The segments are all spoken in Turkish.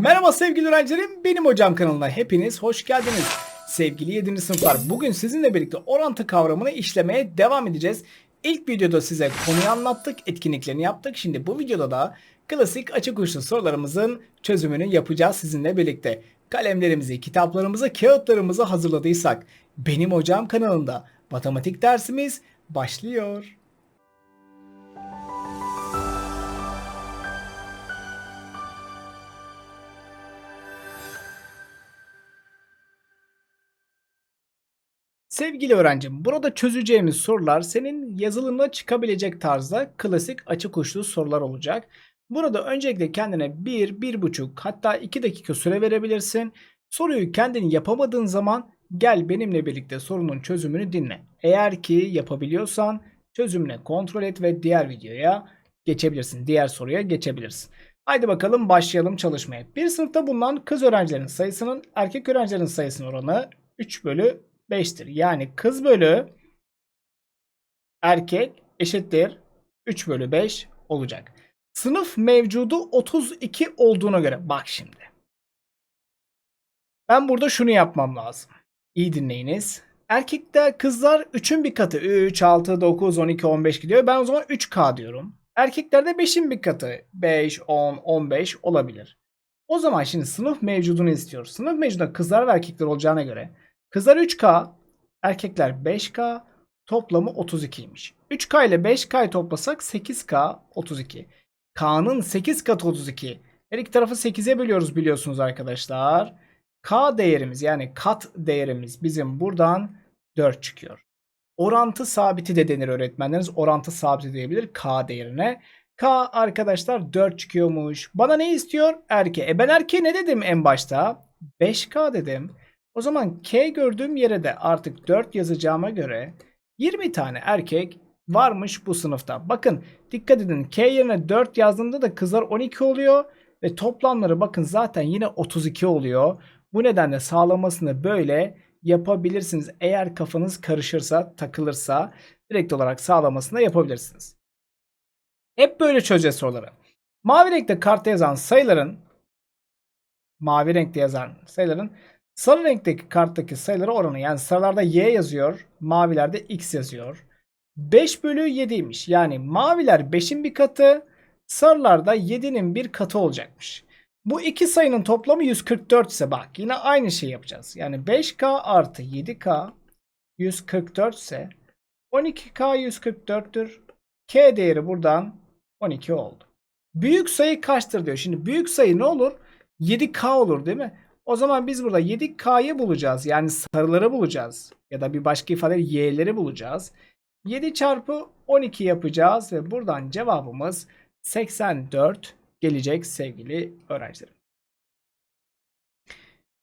Merhaba sevgili öğrencilerim, benim hocam kanalına hepiniz hoş geldiniz. Sevgili 7. sınıflar, bugün sizinle birlikte orantı kavramını işlemeye devam edeceğiz. İlk videoda size konuyu anlattık, etkinliklerini yaptık. Şimdi bu videoda da klasik açık uçlu sorularımızın çözümünü yapacağız sizinle birlikte. Kalemlerimizi, kitaplarımızı, kağıtlarımızı hazırladıysak benim hocam kanalında matematik dersimiz başlıyor. Sevgili öğrencim, burada çözeceğimiz sorular senin yazılımda çıkabilecek tarzda klasik açık uçlu sorular olacak. Burada öncelikle kendine 1, 1,5 hatta 2 dakika süre verebilirsin. Soruyu kendin yapamadığın zaman gel benimle birlikte sorunun çözümünü dinle. Eğer ki yapabiliyorsan çözümüne kontrol et ve diğer videoya geçebilirsin. Diğer soruya geçebilirsin. Haydi bakalım başlayalım çalışmaya. Bir sınıfta bulunan kız öğrencilerin sayısının erkek öğrencilerin sayısının oranı 3 bölü 5'tir. Yani kız bölü erkek eşittir 3 bölü 5 olacak. Sınıf mevcudu 32 olduğuna göre bak şimdi. Ben burada şunu yapmam lazım. İyi dinleyiniz. Erkekler kızlar 3'ün bir katı 3, 6, 9, 12, 15 gidiyor. Ben o zaman 3K diyorum. Erkeklerde 5'in bir katı 5, 10, 15 olabilir. O zaman şimdi sınıf mevcudunu istiyoruz. Sınıf mevcudunda kızlar ve erkekler olacağına göre Kızlar 3K, erkekler 5K, toplamı 32'ymiş. 3K ile 5K'yı toplasak 8K 32. K'nın 8 katı 32. Her iki tarafı 8'e bölüyoruz biliyorsunuz arkadaşlar. K değerimiz yani kat değerimiz bizim buradan 4 çıkıyor. Orantı sabiti de denir öğretmenleriniz. Orantı sabiti diyebilir K değerine. K arkadaşlar 4 çıkıyormuş. Bana ne istiyor? Erke. E ben erkeğe ne dedim en başta? 5K dedim. O zaman K gördüğüm yere de artık 4 yazacağıma göre 20 tane erkek varmış bu sınıfta. Bakın dikkat edin K yerine 4 yazdığımda da kızlar 12 oluyor ve toplamları bakın zaten yine 32 oluyor. Bu nedenle sağlamasını böyle yapabilirsiniz. Eğer kafanız karışırsa, takılırsa direkt olarak sağlamasını yapabilirsiniz. Hep böyle çözeceğiz soruları. Mavi renkte kartta yazan sayıların mavi renkte yazan sayıların Sarı renkteki karttaki sayıları oranı yani sarılarda y yazıyor. Mavilerde x yazıyor. 5 bölü 7'ymiş. Yani maviler 5'in bir katı. Sarılarda 7'nin bir katı olacakmış. Bu iki sayının toplamı 144 ise bak yine aynı şey yapacağız. Yani 5k artı 7k 144 ise 12k 144'tür. K değeri buradan 12 oldu. Büyük sayı kaçtır diyor. Şimdi büyük sayı ne olur? 7k olur değil mi? O zaman biz burada 7K'yı bulacağız. Yani sarıları bulacağız. Ya da bir başka ifadeyle Y'leri bulacağız. 7 çarpı 12 yapacağız ve buradan cevabımız 84 gelecek sevgili öğrencilerim.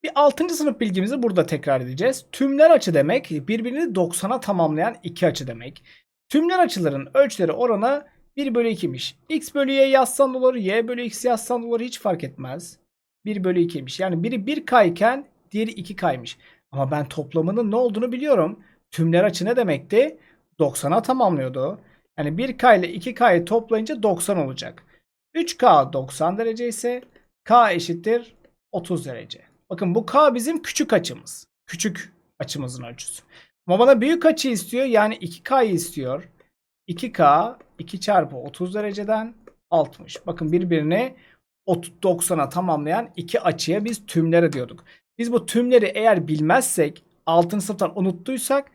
Bir 6. sınıf bilgimizi burada tekrar edeceğiz. Tümler açı demek birbirini 90'a tamamlayan iki açı demek. Tümler açıların ölçüleri oranı 1 bölü 2'miş. X bölü Y yazsan olur, Y bölü X yazsan olur hiç fark etmez. 1 bölü 2'ymiş. Yani biri 1K iken diğeri 2K'ymış. Ama ben toplamının ne olduğunu biliyorum. Tümler açı ne demekti? 90'a tamamlıyordu. Yani 1K ile 2K'yı toplayınca 90 olacak. 3K 90 derece ise K eşittir 30 derece. Bakın bu K bizim küçük açımız. Küçük açımızın ölçüsü. Ama bana büyük açı istiyor. Yani 2K'yı istiyor. 2K 2 çarpı 30 dereceden 60. Bakın birbirine 90'a tamamlayan iki açıya biz tümleri diyorduk. Biz bu tümleri eğer bilmezsek 6. sınıftan unuttuysak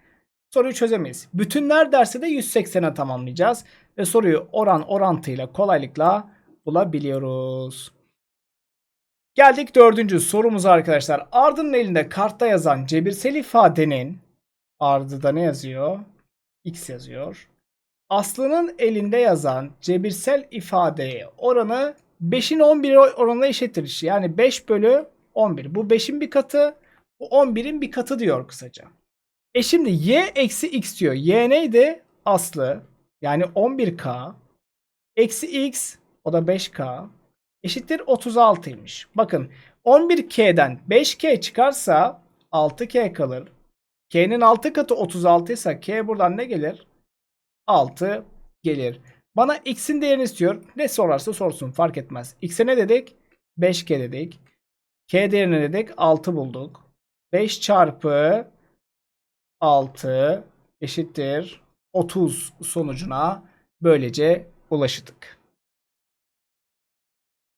soruyu çözemeyiz. Bütünler dersi de 180'e tamamlayacağız. Ve soruyu oran orantıyla kolaylıkla bulabiliyoruz. Geldik dördüncü sorumuza arkadaşlar. Arda'nın elinde kartta yazan cebirsel ifadenin Arda'da ne yazıyor? X yazıyor. Aslı'nın elinde yazan cebirsel ifadeye oranı 5'in 11 oranına eşittir. Yani 5 bölü 11. Bu 5'in bir katı. Bu 11'in bir katı diyor kısaca. E şimdi y eksi x diyor. Y neydi? Aslı. Yani 11k. Eksi x. O da 5k. Eşittir 36'ymış. Bakın 11k'den 5k çıkarsa 6k kalır. K'nin 6 katı 36 ise k buradan ne gelir? 6 gelir. Bana x'in değerini istiyor. Ne sorarsa sorsun fark etmez. X'e ne dedik? 5K dedik. K değerini dedik 6 bulduk. 5 çarpı 6 eşittir 30 sonucuna böylece ulaştık.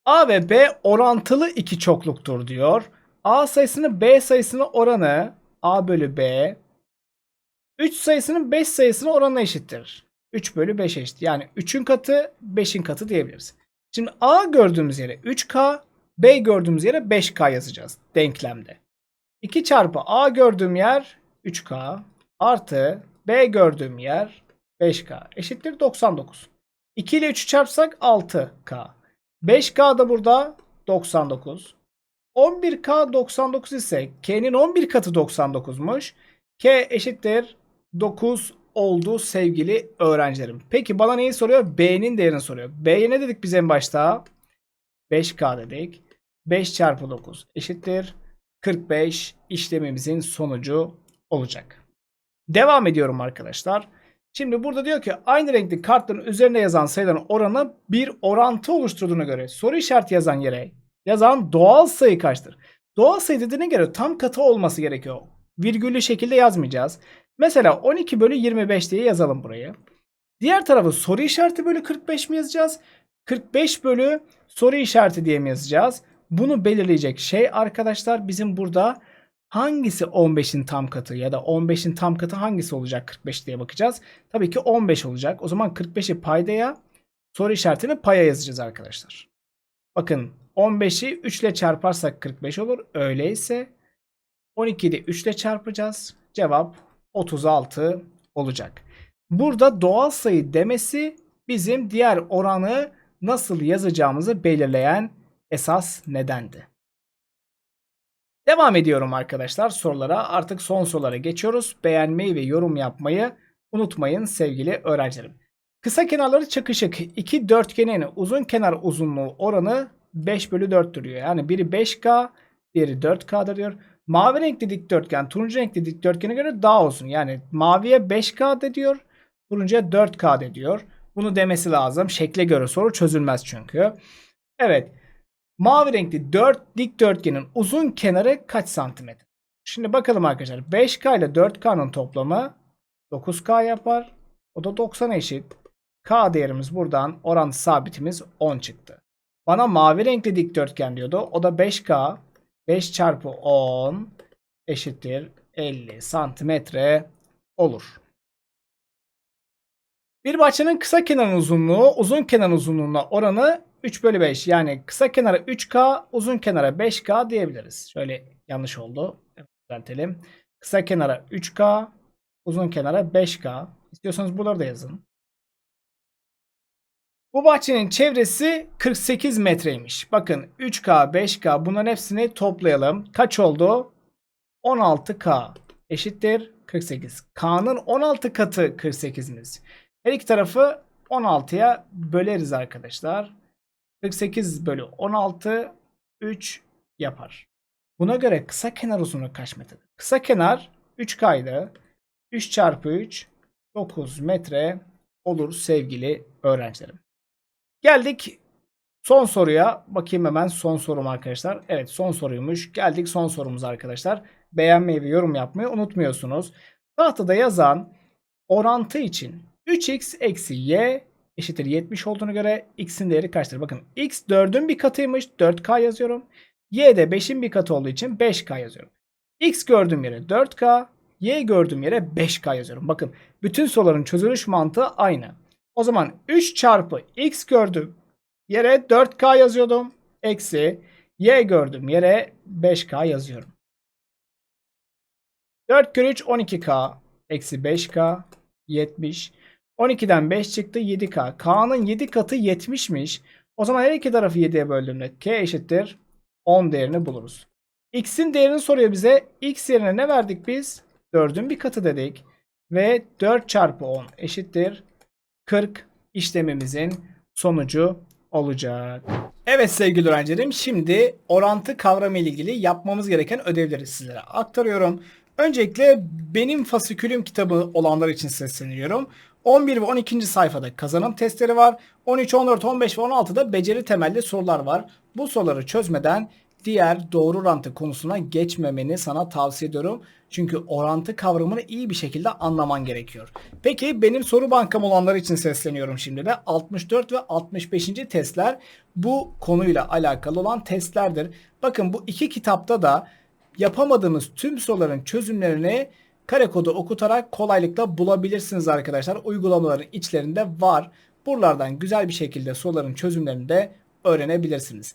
A ve B orantılı iki çokluktur diyor. A sayısının B sayısının oranı A bölü B 3 sayısının 5 sayısının oranına eşittir. 3 bölü 5 eşit. Yani 3'ün katı 5'in katı diyebiliriz. Şimdi A gördüğümüz yere 3K, B gördüğümüz yere 5K yazacağız denklemde. 2 çarpı A gördüğüm yer 3K artı B gördüğüm yer 5K eşittir 99. 2 ile 3'ü çarpsak 6K. 5K da burada 99. 11K 99 ise K'nin 11 katı 99'muş. K eşittir 9 oldu sevgili öğrencilerim. Peki bana neyi soruyor? B'nin değerini soruyor. B'ye ne dedik biz en başta? 5K dedik. 5 çarpı 9 eşittir 45 işlemimizin sonucu olacak. Devam ediyorum arkadaşlar. Şimdi burada diyor ki aynı renkli kartların üzerine yazan sayıların oranı bir orantı oluşturduğuna göre soru işareti yazan yere yazan doğal sayı kaçtır? Doğal sayı dediğine göre tam katı olması gerekiyor. Virgüllü şekilde yazmayacağız. Mesela 12 bölü 25 diye yazalım burayı. Diğer tarafı soru işareti bölü 45 mi yazacağız? 45 bölü soru işareti diye mi yazacağız? Bunu belirleyecek şey arkadaşlar bizim burada hangisi 15'in tam katı ya da 15'in tam katı hangisi olacak 45 diye bakacağız. Tabii ki 15 olacak. O zaman 45'i paydaya soru işaretini paya yazacağız arkadaşlar. Bakın 15'i 3 ile çarparsak 45 olur. Öyleyse 12'yi de 3 ile çarpacağız. Cevap 36 olacak. Burada doğal sayı demesi bizim diğer oranı nasıl yazacağımızı belirleyen esas nedendi. Devam ediyorum arkadaşlar sorulara. Artık son sorulara geçiyoruz. Beğenmeyi ve yorum yapmayı unutmayın sevgili öğrencilerim. Kısa kenarları çakışık iki dörtgenin uzun kenar uzunluğu oranı 5 bölü 4 duruyor. Yani biri 5K, biri 4K'dır diyor. Mavi renkli dikdörtgen turuncu renkli dikdörtgene göre daha uzun. Yani maviye 5K de diyor, turuncuya 4K de diyor. Bunu demesi lazım. Şekle göre soru çözülmez çünkü. Evet. Mavi renkli 4 dikdörtgenin uzun kenarı kaç santimetre? Şimdi bakalım arkadaşlar. 5K ile 4K'nın toplamı 9K yapar. O da 90 eşit. K değerimiz buradan orantı sabitimiz 10 çıktı. Bana mavi renkli dikdörtgen diyordu. O da 5K 5 çarpı 10 eşittir 50 santimetre olur. Bir bahçenin kısa kenar uzunluğu uzun kenar uzunluğuna oranı 3 bölü 5. Yani kısa kenara 3K uzun kenara 5K diyebiliriz. Şöyle yanlış oldu. Düzeltelim. Kısa kenara 3K uzun kenara 5K. İstiyorsanız bunları da yazın. Bu bahçenin çevresi 48 metreymiş. Bakın 3K, 5K bunların hepsini toplayalım. Kaç oldu? 16K eşittir 48. K'nın 16 katı 48'imiz. Her iki tarafı 16'ya böleriz arkadaşlar. 48 bölü 16 3 yapar. Buna göre kısa kenar uzunluğu kaç metredir? Kısa kenar 3K'ydı. 3 çarpı 3 9 metre olur sevgili öğrencilerim. Geldik son soruya. Bakayım hemen son sorum arkadaşlar. Evet son soruymuş. Geldik son sorumuz arkadaşlar. Beğenmeyi ve yorum yapmayı unutmuyorsunuz. Tahtada yazan orantı için 3x eksi y eşittir 70 olduğunu göre x'in değeri kaçtır? Bakın x 4'ün bir katıymış 4k yazıyorum. y de 5'in bir katı olduğu için 5k yazıyorum. x gördüğüm yere 4k, y gördüğüm yere 5k yazıyorum. Bakın bütün soruların çözülüş mantığı aynı. O zaman 3 çarpı x gördüm yere 4k yazıyordum. Eksi y gördüm yere 5k yazıyorum. 4 kere 3 12k eksi 5k 70. 12'den 5 çıktı 7k. K'nın 7 katı 70'miş. O zaman her iki tarafı 7'ye böldüğümde k eşittir 10 değerini buluruz. X'in değerini soruyor bize. X yerine ne verdik biz? 4'ün bir katı dedik. Ve 4 çarpı 10 eşittir 40 işlemimizin sonucu olacak. Evet sevgili öğrencilerim şimdi orantı kavramı ile ilgili yapmamız gereken ödevleri sizlere aktarıyorum. Öncelikle benim fasikülüm kitabı olanlar için sesleniyorum. 11 ve 12. sayfada kazanım testleri var. 13, 14, 15 ve 16'da beceri temelli sorular var. bu soruları çözmeden diğer doğru orantı konusuna geçmemeni sana tavsiye ediyorum. Çünkü orantı kavramını iyi bir şekilde anlaman gerekiyor. Peki benim soru bankam olanlar için sesleniyorum şimdi de. 64 ve 65. testler bu konuyla alakalı olan testlerdir. Bakın bu iki kitapta da yapamadığımız tüm soruların çözümlerini kare kodu okutarak kolaylıkla bulabilirsiniz arkadaşlar. Uygulamaların içlerinde var. Buralardan güzel bir şekilde soruların çözümlerini de öğrenebilirsiniz.